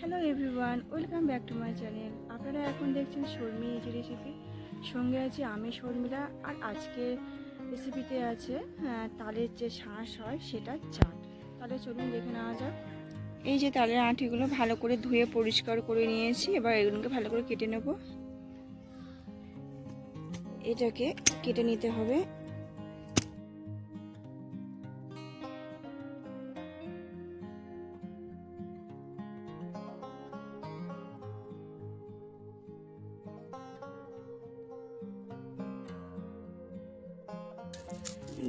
Hello everyone welcome back to my channel আপনারা এখন দেখছেন শর্মি ইজি রেসিপি সঙ্গে আছে আমি শর্মিলা, আর আজকে রেসিপিতে আছে তালের যে শাঁস হয় সেটা চাট। তাহলে চলুন দেখে নেওয়া যাক। এই যে তালের আঁটিগুলো ভালো করে ধুয়ে পরিষ্কার করে নিয়েছি, এবার এগুলোকে ভালো করে কেটে নেব। এটাকে কেটে নিতে হবে।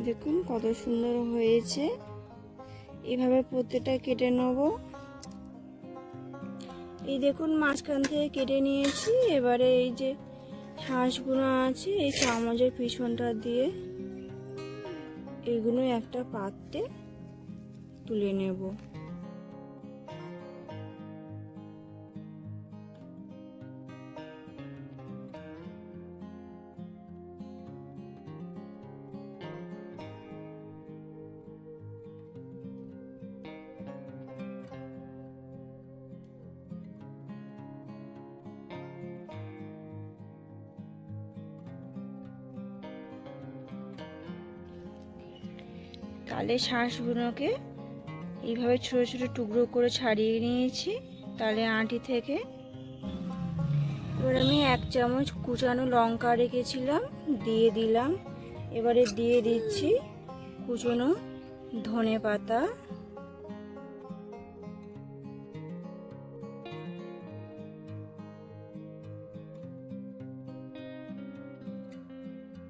দেখুন কত সুন্দর হয়েছে। এভাবে প্রত্যেকটা কেটে নেব। এই দেখুন মাঝখান থেকে কেটে নিয়েছি। এবারে এই যে শ্বাসগুলো আছে, এই চামচের পিছনটা দিয়ে এগুলো একটা পাত্রে তুলে নেব। তালের শ্বাসগুলোকে এইভাবে ছোট ছোট টুকরো করে ছাড়িয়ে নিয়েছি তালে আঁটি থেকে। এবার আমি এক চামচ কুচানো লঙ্কা রেখেছিলাম, দিয়ে দিলাম। এবারে দিয়ে দিচ্ছি কুচনো ধনে পাতা।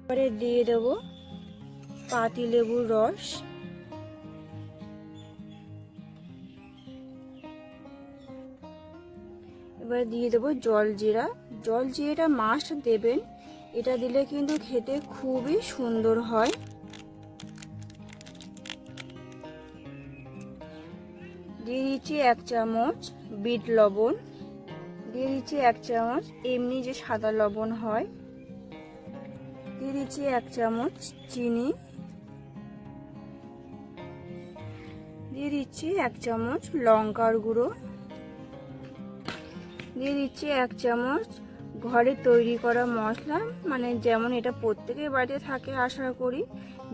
এবারে দিয়ে দেবো পাতি লেবুর রস। এবার দিয়ে দেবো জল জিরা। জল জিরাটা মাস্ট দেবেন। এটা দিলে কিন্তু খেতে খুবই সুন্দর হয়। দিয়ে দিচ্ছি এক চামচ বিট লবণ। দিয়ে দিচ্ছি এক চামচ এমনি যে সাদা লবণ হয়। দিয়ে দিচ্ছি এক চামচ চিনি। দিয়ে দিচ্ছি এক চামচ লঙ্কার গুঁড়ো। দিয়ে দিচ্ছি এক চামচ ঘরে তৈরি করা মশলা। মানে যেমন এটা প্রত্যেকের বাড়িতে থাকে আশা করি।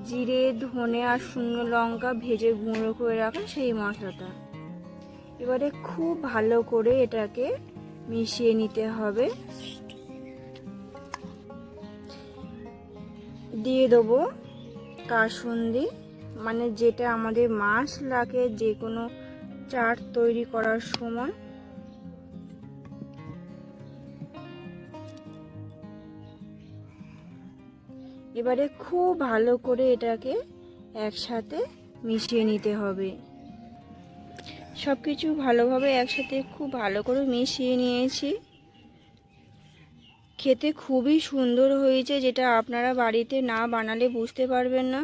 জিরে, ধনে আর শুকনো লঙ্কা ভেজে গুঁড়ো করে রাখা সেই মশলাটা। এবারে খুব ভালো করে এটাকে মিশিয়ে নিতে হবে। দিয়ে দেবো কাসুন্দি। মানে যেটা আমাদের মাছ লাগে যে কোনো চাট তৈরি করার সময়। এবারে খুব ভালো করে এটাকে একসাথে মিশিয়ে নিতে হবে। সব কিছু ভালোভাবে একসাথে খুব ভালো করে মিশিয়ে নিয়েছি। খেতে খুবই সুন্দর হয়েছে, যেটা আপনারা বাড়িতে না বানালে বুঝতে পারবেন না।